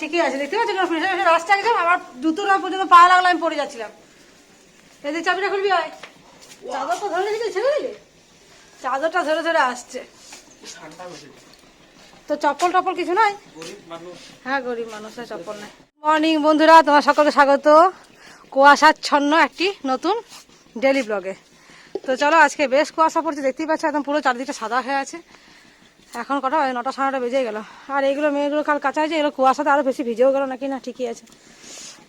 ঠিকই আছে দেখতে পাচ্ছি রাস্তা একদম আমার জুতো না পর্যন্ত পা লাগল আমি পড়ে যাচ্ছিলাম। এদের চাবিটা খুলবি হয় চাদর তো ধরে রেখেছিস ছেড়ে দিলি? চাদরটা ধরে ধরে আসছে। তো চপ্পল টপ্পল কিছু নাই? হ্যাঁ গরিব মানুষের চপ্পল নাই। মর্নিং বন্ধুরা তোমার সকলকে স্বাগত। কুয়াশাচ্ছন্ন একটি নতুন ডেলি ব্লগে তো চলো আজকে বেশ কুয়াশা পড়ছে দেখতেই পাচ্ছ একদম পুরো চারদিকটা সাদা হয়ে আছে। এখন কটা? নটা সাড়ে নটা বেজে গেল। আর এইগুলো মেয়েগুলো কাল কাঁচা হয়েছে এগুলো কুয়াশাতে আরও বেশি ভিজেও গেল নাকি? না ঠিকই আছে।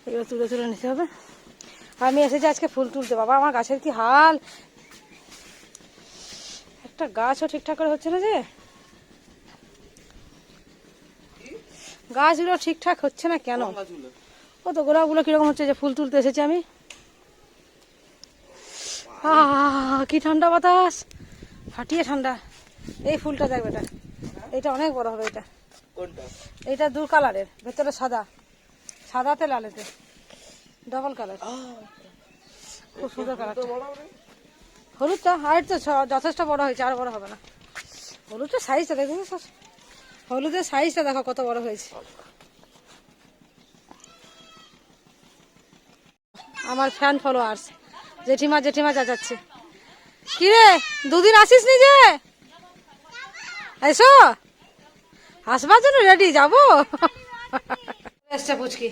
এগুলো তুলে তুলে নিতে হবে। আমি এসেছি আজকে ফুল তুলতে। বাবা আমার গাছের কি হাল? একটা গাছও ঠিকঠাক করে হচ্ছে না যে? গাছগুলো ঠিকঠাক হচ্ছে না কেন? ও তো গোলাপগুলো কীরকম হচ্ছে যে ফুল তুলতে এসেছি আমি? আহ কি ঠান্ডা বাতাস। ফাটিয়ে ঠান্ডা। এই ফুলটা দেখবে এটা এটা অনেক বড় হবে এটা। কোনটা? এটা দু কালারের ভেতরে সাদা। সাদাতে লালেতে। ডবল কালার খুব সুন্দর কালারটা হলুদটা আর তো যথেষ্ট বড় হয়েছে আর বড় হবে না। হলুদটা সাইজটা দেখো তো। হলুদের সাইজটা দেখো কত বড় হয়েছে। আমার ফ্যান ফলোয়ার্স জেঠিমা জেঠিমা যাচ্ছে কি রে দুদিন আসিস নি যে? এসো। আসবার জন্য রেডি যাব। এসছে পুচকি।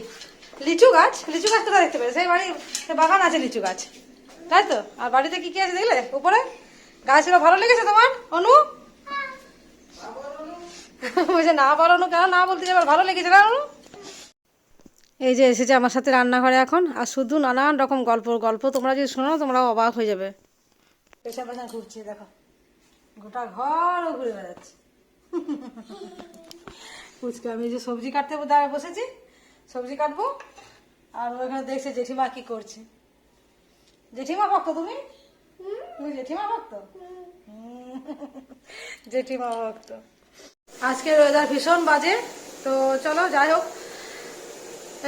লিচু গাছ লিচু গাছ তোরা দেখতে পেলে? সেই বাড়ি বাগান আছে লিচু গাছ। তাই তো? আর বাড়িতে কি কি আছে দেখলে? উপরে? গাছগুলো ভালো লেগেছে তোমার? অনু? বলছে, না বলো অনু, কেন না বলতে যাবে ভালো লেগেছে না অনু? এই যে এসেছে আমার সাথে রান্নাঘরে এখন। আর শুধু নানান রকম গল্প গল্প তোমরা যদি শোনো তোমরা অবাক হয়ে যাবে। পেছন পেছন ঘুরছে, দেখো। গোটা ঘর ঘুরে বেড়াচ্ছে। ফুচকা, আমি যে সবজি কাটতে দাঁড়িয়ে বসেছি, সবজি কাটবো, আর ওখানে দেখছে জেঠিমা কি করছে। জেঠিমা ভক্ত তুমি? তুমি জেঠিমা ভক্ত। জেঠিমা ভক্ত। আজকের ওয়েদার ভীষণ বাজে, তো চলো যাই হোক।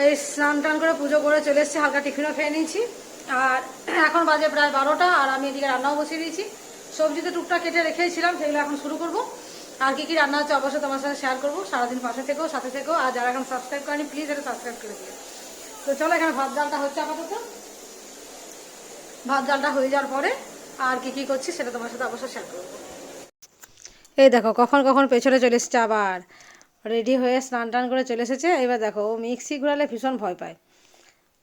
এই স্নান টান করে পুজো করে চলে এসেছি, হালকা টিফিনও খেয়ে নিয়েছি। আর এখন বাজে প্রায় বারোটা, আর আমি এদিকে রান্নাও বসিয়ে দিয়েছি। সবজি তো টুকটাক কেটে রেখেছিলাম, সেগুলো এখন শুরু করব। আর কি কি রান্না হচ্ছে অবশ্যই তোমার সাথে শেয়ার করব। সারাদিন পাশে থেকেও সাথে থেকেও আর যারা এখন সাবস্ক্রাইব করেনি প্লিজ এটা সাবস্ক্রাইব করে দিও। তো চলো এখানে ভাত ডালটা হচ্ছে আপাতত। ভাত ডালটা হয়ে যাওয়ার পরে আর কি কি করছি সেটা তোমার সাথে অবশ্যই শেয়ার করব। এই দেখো, কখন কখন পেছনে চলে এসছে আবার। রেডি হয়ে স্নান টান করে চলে এসেছে। এবার দেখো, ও মিক্সি ঘোরালে ভীষণ ভয় পায়।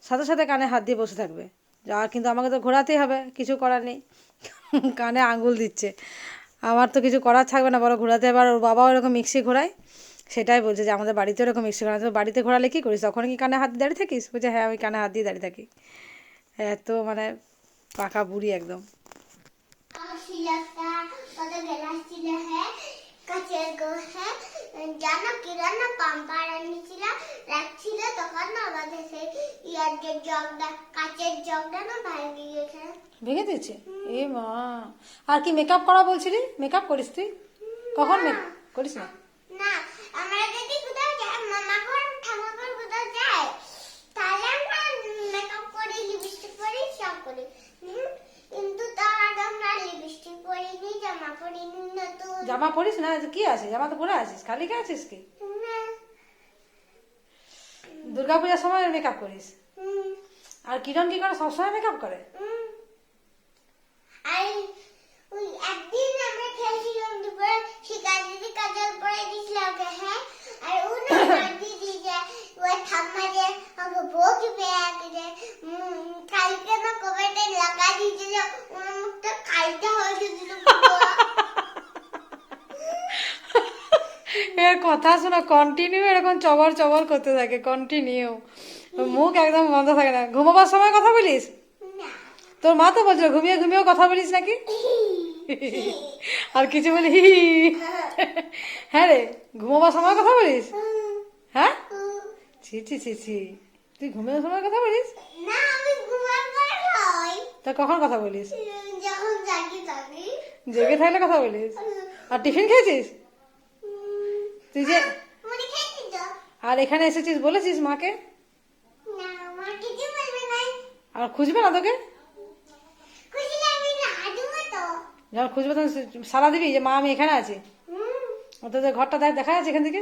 সাথে সাথে কানে হাত দিয়ে বসে থাকবে। আর কিন্তু আমাকে তো ঘোরাতেই হবে, কিছু করার নেই। কানে আঙুল দিচ্ছে। আমার তো কিছু করার থাকবে না বড় ঘোরাতে এবার ওর বাবাও এরকম মিক্সি ঘোরায়, সেটাই বলছে যে আমাদের বাড়িতে এরকম মিক্সি ঘোরা তো বাড়িতে ঘোরালে কী করিস? তখন কি কানে হাত দিয়ে দাঁড়িয়ে থাকিস? বলছে হ্যাঁ আমি কানে হাত দিয়ে দাঁড়িয়ে থাকি। এত মানে পাকা বুড়ি একদম। হ্যাঁ কাচের গো হ্যাঁ জানো কিরানা পাম্পার আনিছিল রাখছিল তখন আমাদের সেই ইয়ার যে জগটা কাচের জগটা না ভাঙে গেছে ভেঙে দিয়েছে? এ মা। আর কি মেকআপ করা বলছিলি? মেকআপ করিস তুই? কখন মেকআপ করিস না? না আমরা যদি কোথাও যাই মামা ঘর ঠাকুর ঘর কোথাও যাই তাহলে আমরা মেকআপ করি লিপস্টিক পরি সব করি। কিন্তু তার আগে আমরা লিপস্টিক পরিনি জামা পরিনি নতুন জামা পরিস না কি আছে? জামা তো পরে আছিস খালি কে আছিস কি? দুর্গাপূজার সময় মেকআপ করিস। আর কিরণ কি করে সবসময় মেকআপ করে? হুম। আর ওই একদিন আমরা খেলছিলাম দুপুরে শিকার দিদি কাজল পরে দিয়েছিল ওকে হ্যাঁ? আর ও না মার দিদি যে ওই ঠাম্মা যে ওকে ভোগ পেয়ে কালকে না কবেটে লাগা দিয়েছিল ওর মুখটা কালটা হয়ে গেছিল পুরো। কথা শোনা কন্টিনিউ এরকম চবর চবর করতে থাকে কন্টিনিউ মুখ একদম বন্ধ থাকে না। ঘুমাবার সময় কথা বলিস? তোর মা তো বলছিল ঘুমিয়ে ঘুমিয়েও কথা বলিস নাকি? আর কিছু বলি। হ্যাঁ রে ঘুমাবার সময় কথা বলিস? হ্যাঁ? ছি ছি ছি ছি। তুই ঘুমের সময় কথা বলিস? না আমি ঘুমার পরে তা কখন কথা বলিস? যখন জাগি থাকি জেগে থাকলে কথা বলিস? আর টিফিন খেয়েছিস? তুই যে তো? আর এখানে এসেছিস বলেছিস মাকে? আর খুঁজবে না তোকে? যখন খুঁজবে তখন সারা দিবি যে মা আমি এখানে আছি। তোদের ঘরটা দেখ দেখা যাচ্ছে এখান থেকে?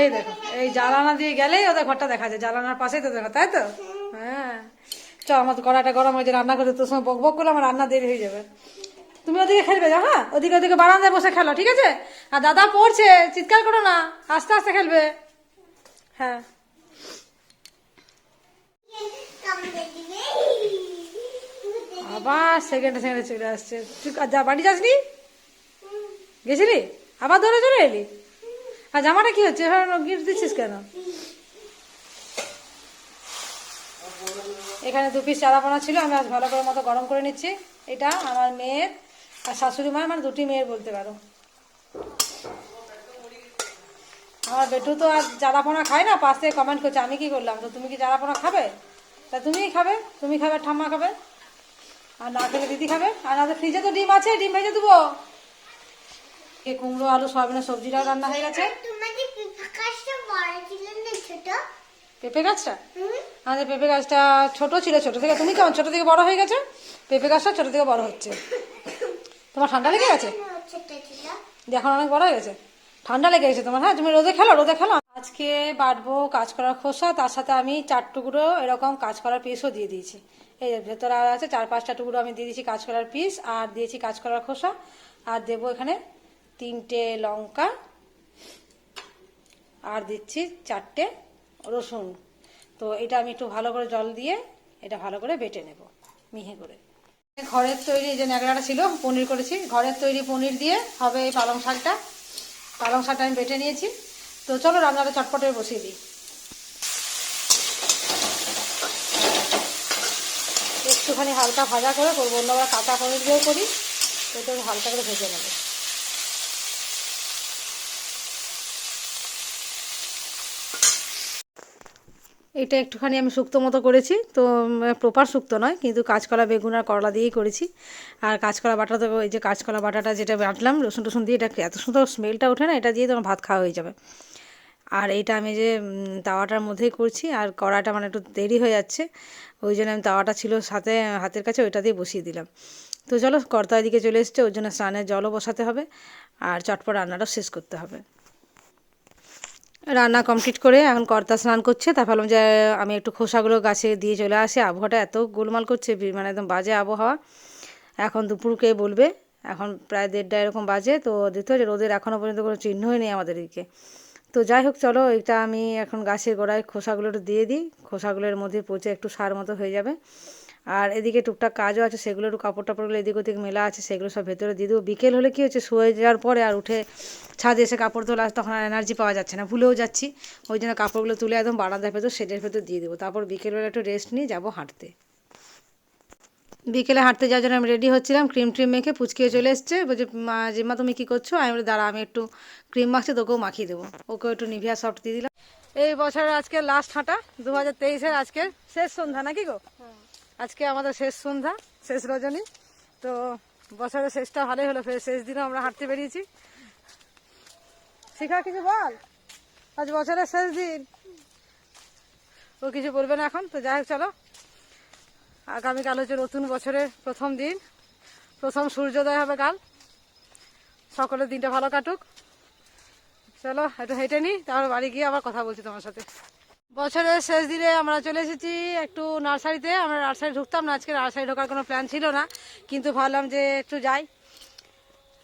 এই দেখো এই জ্বালানা দিয়ে গেলেই ওদের ঘরটা দেখা যায়। জ্বালানার পাশেই তো দেখো তাই তো? হ্যাঁ। চ আমার তো কড়াটা গরম হয়েছে রান্না করে তোর সঙ্গে বক বক করলে আমার রান্না দেরি হয়ে যাবে। তুমি ওদিকে খেলবে যাও হ্যাঁ? ওদিকে ওদিকে বারান্দায় বসে খেলো, ঠিক আছে? আর দাদা পড়ছে, চিৎকার করো না, আস্তে আস্তে খেলবে। হ্যাঁ। আবার সেকেন্ডে সেকেন্ডে চলে আসছে। তুই যা, বাড়ি যাসনি? গেছিলি? আবার ধরে চলে এলি? আর জামাটা কি হচ্ছে? গিট দিচ্ছিস কেন? এখানে দু পিস চারাপোনা ছিল, আমি আজ ভালো করে মতো গরম করে নিচ্ছি। এটা আমার মেয়ের আর শাশুড়ি মায়ের মানে দুটি মেয়ের বলতে পারো। আমার বেটু তো আর চারাপোনা খায় না পাশ কমেন্ট করছে আমি কি করলাম? তো তুমি কি চারাপোনা খাবে? তা তুমিই খাবে তুমি খাবে ঠাম্মা খাবে আর না খেলে দিদি খাবে আর না ফ্রিজে তো ডিম আছে ডিম ভেজে দেবো। এ কুমড়ো আলু সয়াবিনের সবজিটাও রান্না হয়ে গেছে। পেঁপে গাছটা আমাদের পেঁপে গাছটা ছোট ছিল ছোট থেকে তুমি কেমন? ছোট থেকে বড় হয়ে গেছো? পেঁপে গাছটা ছোট থেকে বড় হচ্ছে। তোমার ঠান্ডা লেগে গেছে? এখন অনেক বড় হয়ে গেছে। ঠান্ডা লেগে গেছে তোমার হ্যাঁ? তুমি রোদে খেলো রোদে খেলো। আজকে বাটবো কাজ করার খোসা তার সাথে আমি চার টুকরো এরকম কাজ করার পিসও দিয়ে দিয়েছি। এই যে ভেতরে আর আছে চার পাঁচটা টুকরো আমি দিয়ে দিয়েছি কাজ করার পিস আর দিয়েছি কাজ করার খোসা। আর দেবো এখানে তিনটে লঙ্কা আর দিচ্ছি চারটে রসুন। তো এটা আমি একটু ভালো করে জল দিয়ে এটা ভালো করে বেটে নেব মিহি করে। ঘরের তৈরি যে ন্যাকড়াটা ছিল, পনির করেছি। ঘরের তৈরি পনির দিয়ে হবে এই পালং শাকটা। পালং শাকটা আমি বেটে নিয়েছি। তো চলো রান্নাটা চটপটে বসিয়ে দিই। একটুখানি হালকা ভাজা করে করব, অন্য আবার কাঁচা পনির দিয়েও করি। এটা হালকা করে ভেজে নেব। এটা একটুখানি আমি শুক্তো মতো করেছি, তো প্রপার শুক্তো নয়, কিন্তু কাঁচকলা, বেগুন আর করলা দিয়েই করেছি। আর কাঁচকলা বাটা তো এই যে কাঁচকলা বাটাটা যেটা বাটলাম, রসুন টসুন দিয়ে এটা এত সুন্দর স্মেলটা ওঠে না, এটা দিয়ে তোমার ভাত খাওয়া হয়ে যাবে। আর এইটা আমি যে তাওয়াটার মধ্যেই করছি, আর কড়াটা মানে একটু দেরি হয়ে যাচ্ছে, ওই জন্য আমি তাওয়াটা ছিল সাথে, হাতের কাছে ওইটা দিয়ে বসিয়ে দিলাম। তো চলো, কর্তা এদিকে চলে এসছে ওই জন্য স্নানের জলও বসাতে হবে, আর চটপট রান্নাটাও শেষ করতে হবে। রান্না কমপ্লিট করে এখন কর্তা স্নান করছে। তা ভাবলাম যে, আমি একটু খোসাগুলো গাছে দিয়ে চলে আসি। আবহাওয়াটা এত গোলমাল করছে মানে একদম বাজে আবহাওয়া। এখন দুপুরকে বলবে, এখন প্রায় দেড়টা এরকম বাজে। তো দিতে যে, রোদের এখনও পর্যন্ত কোনো চিহ্নই নেই আমাদের দিকে। তো যাই হোক, চলো এটা আমি এখন গাছের গোড়ায় খোসাগুলো একটু দিয়ে দিই। খোসাগুলোর মধ্যে পচে একটু সার মতো হয়ে যাবে। আর এদিকে টুকটাক কাজও আছে, সেগুলো একটু কাপড় টাপড়গুলো এদিক ওদিক মেলা আছে, সেগুলো সব ভেতরে দিয়ে দেবো। বিকেল হলে কি হচ্ছে, শুয়ে যাওয়ার পরে আর উঠে ছাদে এসে কাপড় তোলা, তখন আর এনার্জি পাওয়া যাচ্ছে না, ভুলেও যাচ্ছি। ওই জন্য কাপড়গুলো তুলে একদম বারান্দার ভেতর, শেডের ভেতর দিয়ে দেবো। তারপর বিকেলবেলা একটু রেস্ট নিয়ে যাব হাঁটতে। বিকেলে হাঁটতে যাওয়ার জন্য আমি রেডি হচ্ছিলাম ক্রিম ট্রিম মেখে পুচকিয়ে চলে এসছে, বলছে, মা, জিম্মা, তুমি কী করছ? আমি বলি দাঁড়া, আমি একটু ক্রিম মাখছি, তোকেও মাখিয়ে দেবো। ওকেও একটু নিভিয়া সফট দিয়ে দিলাম। এই বছরের আজকে লাস্ট হাঁটা, দু হাজার তেইশের আজকের শেষ সন্ধ্যা, নাকি গো? আজকে আমাদের শেষ সন্ধ্যা, শেষ রজনী। তো বছরের শেষটা ভালোই হলো, ফের শেষ দিনও আমরা হাঁটতে বেরিয়েছি। শিখা, কিছু বল? আজ বছরের শেষ দিন। ও কিছু বলবে না এখন, তো যাই হোক, চলো। আগামীকাল হচ্ছে নতুন বছরের প্রথম দিন। প্রথম সূর্যোদয় হবে কাল। সকলের দিনটা ভালো কাটুক। চলো, একটু হেঁটে নিই তারপর বাড়ি গিয়ে আবার কথা বলছি তোমার সাথে। বছরের শেষ দিনে আমরা চলে এসেছি একটু নার্সারিতে। আমরা নার্সারি ঢুকতাম না, আজকে নার্সারি ঢোকার কোনো প্ল্যান ছিল না, কিন্তু ভাবলাম যে একটু যাই।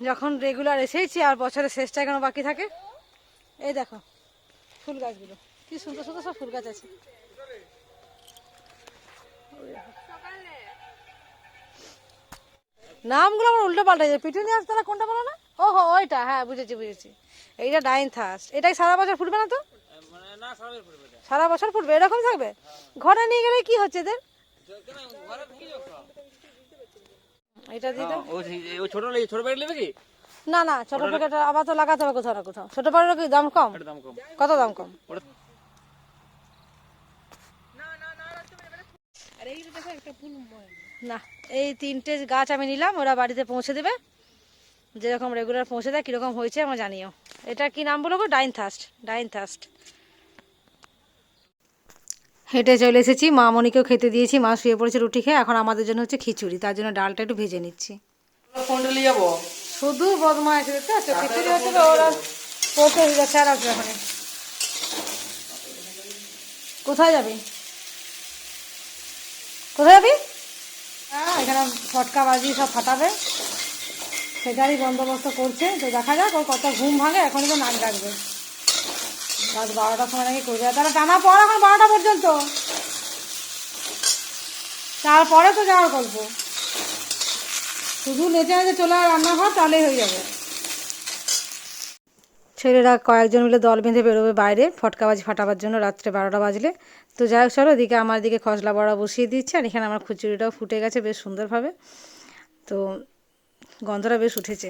যখন রেগুলার এসেইছি আর বছরের শেষটা এখনও বাকি থাকে, এই দেখো, ফুল গাছগুলো। কি সুন্দর সুন্দর সব ফুল গাছ আছে। নামগুলো আমার উল্টো পাল্টা যায়। পিটুনি আস তারা কোনটা বলো না? ও হো ওইটা হ্যাঁ বুঝেছি বুঝেছি। এইটা ডাইন থাস এটাই সারা বছর ফুটবে না তো? সারা বছর ফুটবে এরকম থাকবে? ঘরে নিয়ে গেলে কি হচ্ছে এদের? এটা দিয়ে দাও। ও ও ছোট ছোট প্যাকেট নেবে কি? না না ছোট প্যাকেট আবার তো লাগাতে হবে কোথাও না কোথাও। ছোট প্যাকেটের কি দাম কম? ওটার দাম কম। কত দাম কম? না এই তিনটে গাছ আমি নিলাম ওরা বাড়িতে পৌঁছে দেবে। যেরকম রেগুলার পৌঁছে দেয় কীরকম হয়েছে আমার জানিও। এটা কি নাম বলব ডাইন থাস্ট ডাইন থাস্ট হেঁটে চলে এসেছি। মা মনিকেও খেতে দিয়েছি। মা শুয়ে পড়েছে রুটি খেয়ে। এখন আমাদের জন্য হচ্ছে খিচুড়ি। তার জন্য ডালটা একটু ভেজে নিচ্ছি। শুধু বদমাইশ দেখতে পাচ্ছ? খিচুড়ি হচ্ছে ওরা পড়তে যাচ্ছে আর আসবে ওখানে। কোথায় যাবি? কোথায় যাবি? হ্যাঁ এখানে ফটকা বাজি সব ফাটাবে। সেটারই বন্দোবস্ত করছে। তো দেখা যাক ওর কত ঘুম ভাঙে। এখনই তো নাক ডাকবে। রাত বারোটার সময় নাকি করবে আর তাহলে টানা পর এখন বারোটা পর্যন্ত। তারপরে তো যাওয়ার গল্প। শুধু নেচে নেচে চলে আর রান্নাঘর তাহলেই হয়ে যাবে। ছেলেরা কয়েকজন মিলে দল বেঁধে বেরোবে বাইরে ফটকাবাজি ফাটাবার জন্য রাত্রে বারোটা বাজলে। তো যাই হোক চলো এদিকে আমার দিকে খসলা বড়া বসিয়ে দিচ্ছে আর এখানে আমার খুচুরিটাও ফুটে গেছে বেশ সুন্দরভাবে। তো গন্ধটা বেশ উঠেছে।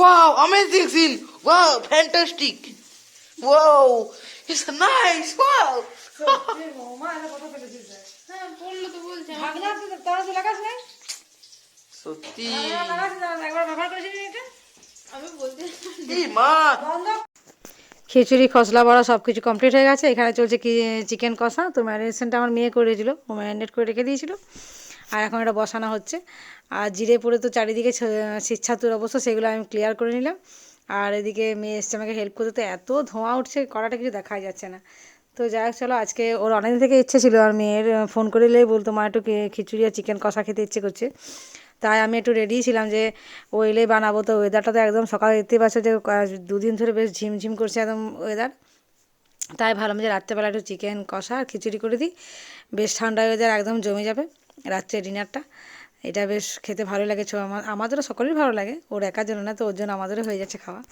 Wow, amazing scene. Wow, fantastic. Wow, it's nice. Wow. সত্যি। এই খিচুড়ি খসলা বড়া সব কিছু কমপ্লিট হয়ে গেছে। এখানে চলছে কি চিকেন কষা। তো ম্যারিনেশনটা আমার মেয়ে করেছিল ও ম্যারিনেট করে রেখে দিয়েছিল। আর এখন এটা বসানো হচ্ছে। আর জিরে পড়ে তো চারিদিকে শিচ্ছাতুর অবস্থা সেগুলো আমি ক্লিয়ার করে নিলাম। আর এদিকে মেয়ে এসছে আমাকে হেল্প করতে। তো এত ধোঁয়া উঠছে কড়াটা কিছু দেখাই যাচ্ছে না। তো যাই হোক, চলো আজকে ওর অনেকদিন থেকে ইচ্ছে ছিল আর মেয়ের ফোন করে এলেই বলতো, মা, একটু খিচুড়ি আর চিকেন কষা খেতে ইচ্ছে করছে। তাই আমি একটু রেডি ছিলাম যে ও এলেই বানাবো। তো ওয়েদারটা তো একদম সকালে দেখতে পাচ্ছ যে দুদিন ধরে বেশ ঝিমঝিম করছে একদম ওয়েদার তাই ভাবলাম যে রাত্রেবেলা একটু চিকেন কষা আর খিচুড়ি করে দিই। বেশ ঠান্ডা ওয়েদার একদম জমে যাবে রাত্রে ডিনারটা এটা বেশ খেতে ভালো লাগে ছো- আমা- আমাদেরও সকলেরই ভালো লাগে। ওর একার জন্য না, তো ওর জন্য আমাদেরও হয়ে যাচ্ছে খাওয়া।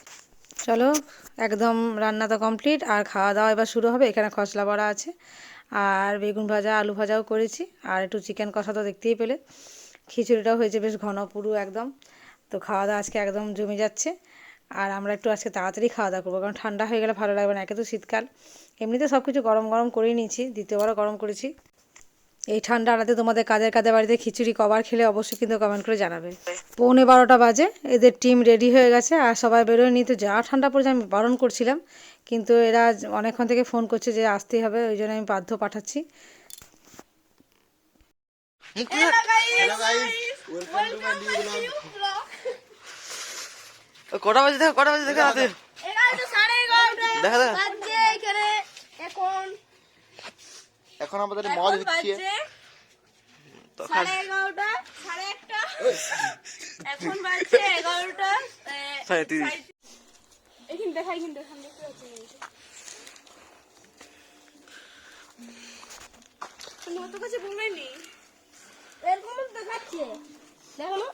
চলো, একদম রান্না তো কমপ্লিট আর খাওয়া দাওয়া এবার শুরু হবে। এখানে খসলা বড়া আছে, আর বেগুন ভাজা, আলু ভাজাও করেছি, আর একটু চিকেন কষা তো দেখতেই পেলে। খিচুড়িটাও হয়েছে বেশ ঘন পুরু একদম। তো খাওয়া দাওয়া আজকে একদম জমে যাচ্ছে, আর আমরা একটু আজকে তাড়াতাড়ি খাওয়া দাওয়া করব, কারণ ঠান্ডা হয়ে গেলে ভালো লাগবে না, একে তো শীতকাল। এমনিতে সব কিছু গরম গরম করেই নিয়েছি, দ্বিতীয়বারও গরম করেছি। এই ঠান্ডা আড়াতে তোমাদের কাদের কাদের বাড়িতে খিচুড়ি কবার খেলে অবশ্যই কিন্তু কমেন্ট করে জানাবে। পৌনে বারোটা বাজে এদের টিম রেডি হয়ে গেছে আর সবাই বেরোয় নিয়ে তো যা ঠান্ডা পড়েছে আমি বারণ করছিলাম কিন্তু এরা অনেকক্ষণ থেকে ফোন করছে যে আসতেই হবে ওই জন্য আমি বাধ্য পাঠাচ্ছি। কটা বাজে দেখো কটা বাজে দেখো এখানে এখন আমাদের মজ হচ্ছে। সাড়ে এগারোটা সাড়ে একটা। এখন বাজছে এগারোটা সাড়ে তিরিশ। এখানে দেখা এখানে দেখা দেখতে পাচ্ছি অত কাছে বলেনি এরকম দেখাচ্ছে। দেখো না।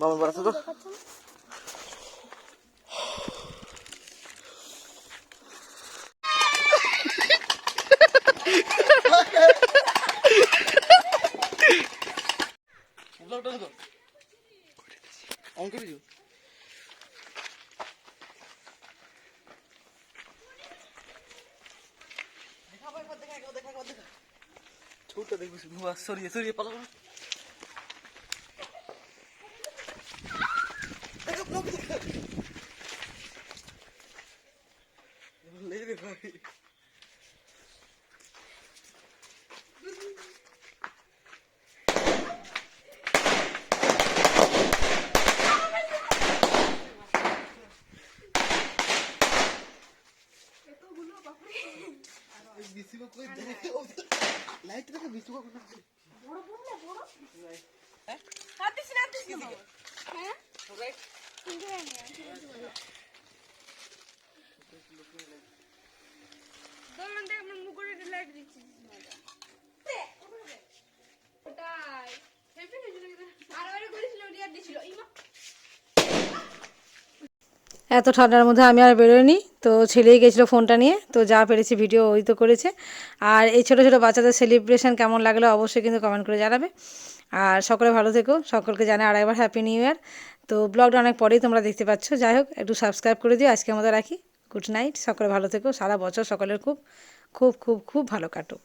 মামুন বড় তো। ছোটটা দেখবি সরিয়ে সরিয়ে পালাবো এত ঠান্ডার মধ্যে আমি আর বেরোইনি। তো ছেলেই গেছিল ফোনটা নিয়ে, তো যা পেরেছি ভিডিও ওই তো করেছে। আর এই ছোটো ছোটো বাচ্চাদের সেলিব্রেশন কেমন লাগল অবশ্যই কিন্তু কমেন্ট করে জানাবে। আর সকলে ভালো থেকো, সকলকে জানে আর একবার হ্যাপি নিউ ইয়ার তো ব্লগটা অনেক পরেই তোমরা দেখতে পাচ্ছ। যাই হোক, একটু সাবস্ক্রাইব করে দিও আজকে আমাদের রাখি। গুড নাইট সকলে ভালো থেকো, সারা বছর সকলের খুব খুব খুব খুব ভালো কাটুক।